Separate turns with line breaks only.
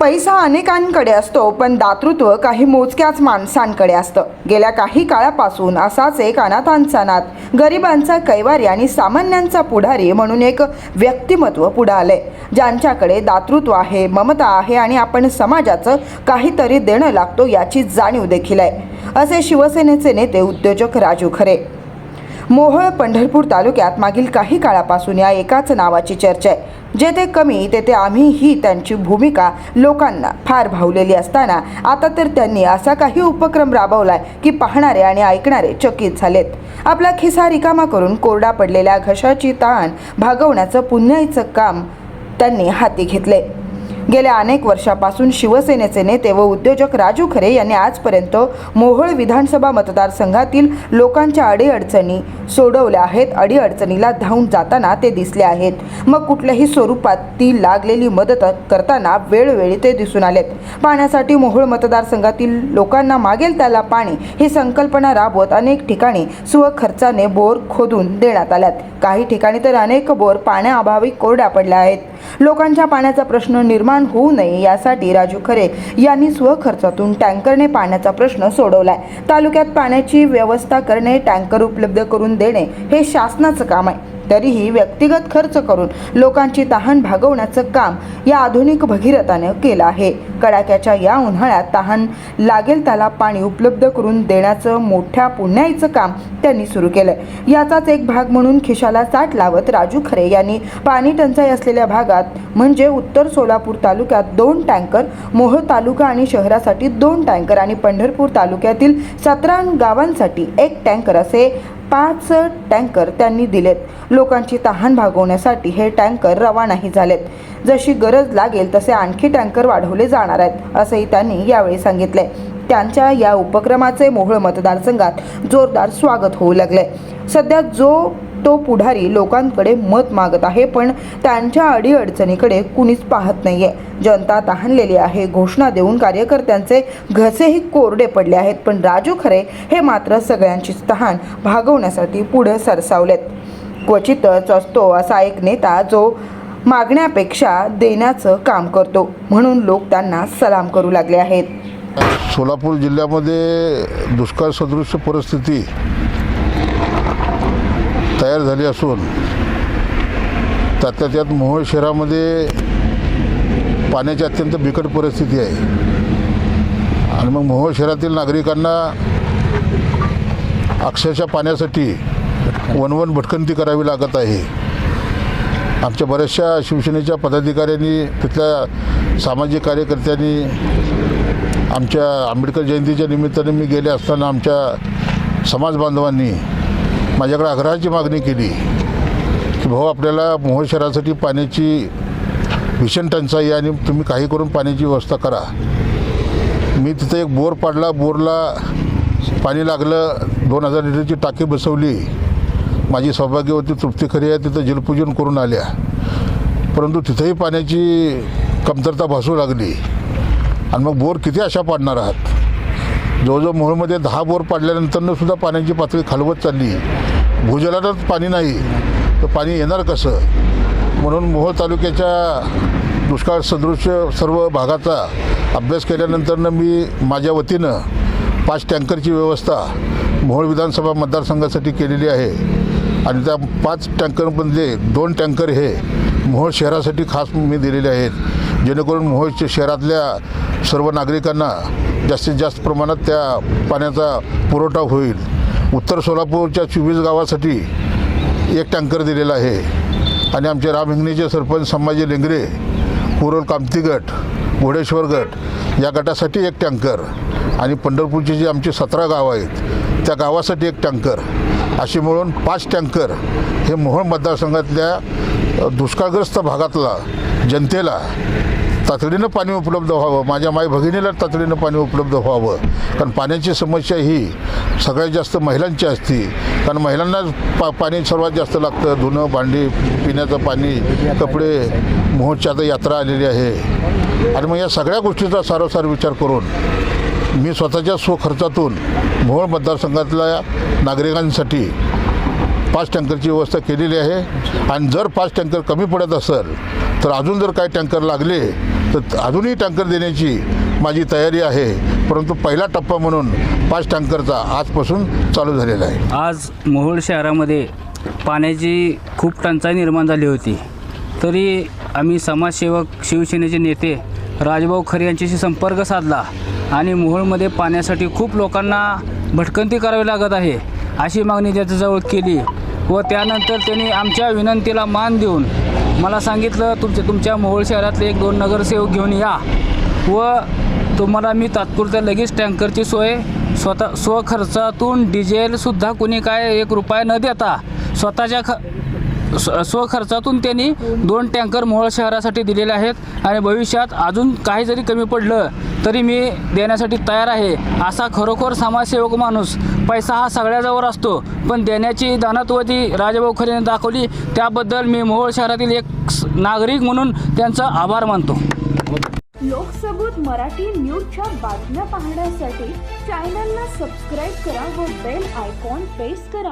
पैसा अनेकांकडे असतो पण दातृत्व काही मोजक्याच माणसांकडे असतं. गेल्या काही काळापासून असाच एक अनाथांचा नाथ गरिबांचा कैवारी आणि सामान्यांचा पुढारी म्हणून एक व्यक्तिमत्व पुढं आलंय. ज्यांच्याकडे दातृत्व आहे ममता आहे आणि आपण समाजाचं काहीतरी देणं लागतो याची जाणीव देखील आहे. असे शिवसेनेचे नेते उद्योजक राजू खरे. मोहोळ पंढरपूर तालुक्यात मागील काही काळापासून या एकाच नावाची चर्चा आहे. जेथे कमी तेथे आम्ही ही त्यांची भूमिका लोकांना फार भावलेली असताना आता तर त्यांनी असा काही उपक्रम राबवलाय की पाहणारे आणि ऐकणारे चकित झालेत. आपला खिसा रिकामा करून कोरडा पडलेल्या घशाची ताण भागवण्याचं पुण्याईचं काम त्यांनी हाती घेतले गेल्या अनेक वर्षापासून शिवसेनेचे नेते व उद्योजक राजू खरे यांनी आजपर्यंत मोहोळ विधानसभा मतदारसंघातील लोकांच्या अडीअडचणी सोडवल्या आहेत. अडीअडचणीला धावून जाताना ते दिसले आहेत. मग कुठल्याही स्वरूपात ती लागलेली मदत करताना वेळोवेळी ते दिसून आलेत. पाण्यासाठी मोहोळ मतदारसंघातील लोकांना मागेल त्याला पाणी ही संकल्पना राबवत अनेक ठिकाणी स्वखर्चाने बोर खोदून देण्यात आल्यात. काही ठिकाणी तर अनेक बोर पाण्याअभावी कोरड्या पडल्या आहेत. लोकांच्या पाण्याचा प्रश्न निर्माण होऊ नये यासाठी राजू खरे यांनी स्वखर्चातून टँकरने पाण्याचा प्रश्न सोडवलाय. तालुक्यात पाण्याची व्यवस्था करणे टँकर उपलब्ध करून देणे हे शासनाचं काम आहे. तरीही व्यक्तिगत खर्च करून लोकांची तहान भागवण्याचं काम या आधुनिक भगीरथानं केलं आहे. कडाक्याच्या या उन्हाळ्यात तहान लागेल त्याला पाणी उपलब्ध करून देण्याचं मोठ्या पुण्याईचं काम त्यांनी सुरू केलं याचाच एक भाग म्हणून खिशाला चाट लावत राजू खरे यांनी पाणी टंचाई असलेल्या भागात म्हणजे उत्तर सोलापूर तालुक्यात दोन टँकर मोहोळ तालुका आणि शहरासाठी दोन टँकर आणि पंढरपूर तालुक्यातील सतरा गावांसाठी एक टँकर असे पाच टँकर त्यांनी दिलेत. लोकांची तहान भागवण्यासाठी हे टँकर रवानाही झालेत. जशी गरज लागेल तसे आणखी टँकर वाढवले जाणार आहेत असंही त्यांनी यावेळी सांगितले त्यांच्या या उपक्रमाचे मोहोळ मतदारसंघात जोरदार स्वागत होऊ लागले सध्या जो तो पुढारी लोकांकडे मत मागत आहे पण त्यांच्या अडीअडचणीकडे कुणीच पाहत नाहीये. जनता तहानलेली आहे घोषणा देऊन कार्यकर्त्यांचे घसेही कोरडे पडले आहेत पण राजू खरे हे मात्र सगळ्यांचीच तहान भागवण्यासाठी पुढे सरसावलेत. क्वचितच असतो असा एक नेता जो मागण्यापेक्षा देण्याचं काम करतो म्हणून लोक त्यांना सलाम करू लागले आहेत.
सोलापूर जिल्ह्यामध्ये दुष्काळ सदृश परिस्थिती तयार झाली असून त्यातल्या त्यात मोहोळ शहरामध्ये पाण्याची अत्यंत बिकट परिस्थिती आहे. आणि मग मोहोळ शहरातील नागरिकांना अक्षरशः पाण्यासाठी वनवन भटकंती करावी लागत आहे. आमच्या बऱ्याचशा शिवसेनेच्या पदाधिकाऱ्यांनी तिथल्या सामाजिक कार्यकर्त्यांनी आमच्या आंबेडकर जयंतीच्या निमित्ताने मी गेले असताना आमच्या समाज बांधवांनी माझ्याकडे आग्रहाची मागणी केली की भाऊ आपल्याला मोहोळ शहरासाठी पाण्याची भीषण टंचाई आणि तुम्ही काही करून पाण्याची व्यवस्था करा. मी तिथे एक बोर पाडला बोरला पाणी लागलं दोन हजार लिटरची टाकी बसवली. माझी सौभाग्यवती तृप्ती खरी आहे तिथं जलपूजन करून आल्या. परंतु तिथेही पाण्याची कमतरता भासू लागली. आणि मग बोर किती अशा पाडणार आहात? जवळजवळ मोहोळमध्ये दहा बोर पाडल्यानंतरनं सुद्धा पाण्याची पातळी खालवत चालली भूजलातच पाणी नाही. तर पाणी येणार कसं? म्हणून मोहोळ तालुक्याच्या दुष्काळ सदृश सर्व भागाचा अभ्यास केल्यानंतरनं मी माझ्या वतीनं पाच टँकरची व्यवस्था मोहोळ विधानसभा मतदारसंघासाठी केलेली आहे. आणि त्या पाच टँकरमधले दोन टँकर हे मोहोळ शहरासाठी खास मी दिलेले आहेत. जेणेकरून मोहोळ शहरातल्या सर्व नागरिकांना जास्तीत जास्त प्रमाणात त्या पाण्याचा पुरवठा होईल. उत्तर सोलापूरच्या चोवीस गावासाठी एक टँकर दिलेला आहे. आणि आमचे राम हिंगणीचे सरपंच संभाजी लेंगरे कुरोल कामती गट घोडेश्वर गट या गटासाठी एक टँकर आणि पंढरपूरची जी आमची सतरा गावं आहेत त्या गावासाठी एक टँकर. अशी मिळून पाच टँकर हे मोहोळ मतदारसंघातल्या दुष्काळग्रस्त भागातला जनतेला तातडीनं पाणी उपलब्ध व्हावं. माझ्या माय भगिनीला तातडीनं पाणी उपलब्ध व्हावं. कारण पाण्याची समस्या ही सगळ्यात जास्त महिलांची असते. कारण महिलांना पा पाणी सर्वात जास्त लागतं. धुणं भांडी पिण्याचं पाणी कपडे मोहोळची आता यात्रा आलेली आहे. आणि मग या सगळ्या गोष्टीचा सारोसार विचार करून मी स्वतःच्या स्वखर्चातून मोहोळ मतदारसंघातल्या नागरिकांसाठी पाच टँकरची व्यवस्था केलेली आहे. आणि जर पाच टँकर कमी पडत असेल तर अजून जर काही टँकर लागले तर अजूनही टँकर देण्याची माझी तयारी आहे. परंतु पहिला टप्पा म्हणून पाच टँकरचा आजपासून चालू झालेला आहे.
आज मोहोळ शहरामध्ये पाण्याची खूप टंचाई निर्माण झाली होती. तरी आम्ही समाजसेवक शिवसेनेचे नेते राजभाऊ खरे यांच्याशी संपर्क साधला आणि मोहोळमध्ये पाण्यासाठी खूप लोकांना भटकंती करावी लागत आहे अशी मागणी त्याच्याजवळ केली व त्यानंतर त्यांनी आमच्या विनंतीला मान देऊन मला सांगितलं तुमच्या तुमच्या मोहोळ शहरातले एक दोन नगरसेवक घेऊन या व तुम्हाला मी तात्पुरत्या लगेच टँकरची सोय स्वतः स्वखर्चातून डिझेलसुद्धा कोणी काय एक रुपया न देता स्वतःच्या ख स्व स्वखर्चातून त्यांनी दोन टँकर मोहोळ शहरासाठी दिलेले आहेत आणि भविष्यात अजून काही जरी कमी पडलं तरी मी देण्यासाठी तयार आहे. असा खरोखर समाजसेवक माणूस पैसा हा सगळ्याजवळ असतो. पण देण्याची दानत्वती राजाभाऊ खरेने दाखवली त्याबद्दल मी मोहोळ शहरातील एक नागरिक म्हणून त्यांचा आभार मानतो.
लोकसबूत मराठी न्यूजच्या बातम्या पाहण्यासाठी चॅनलला सबस्क्राईब करा व बेल आयकॉन प्रेस करा.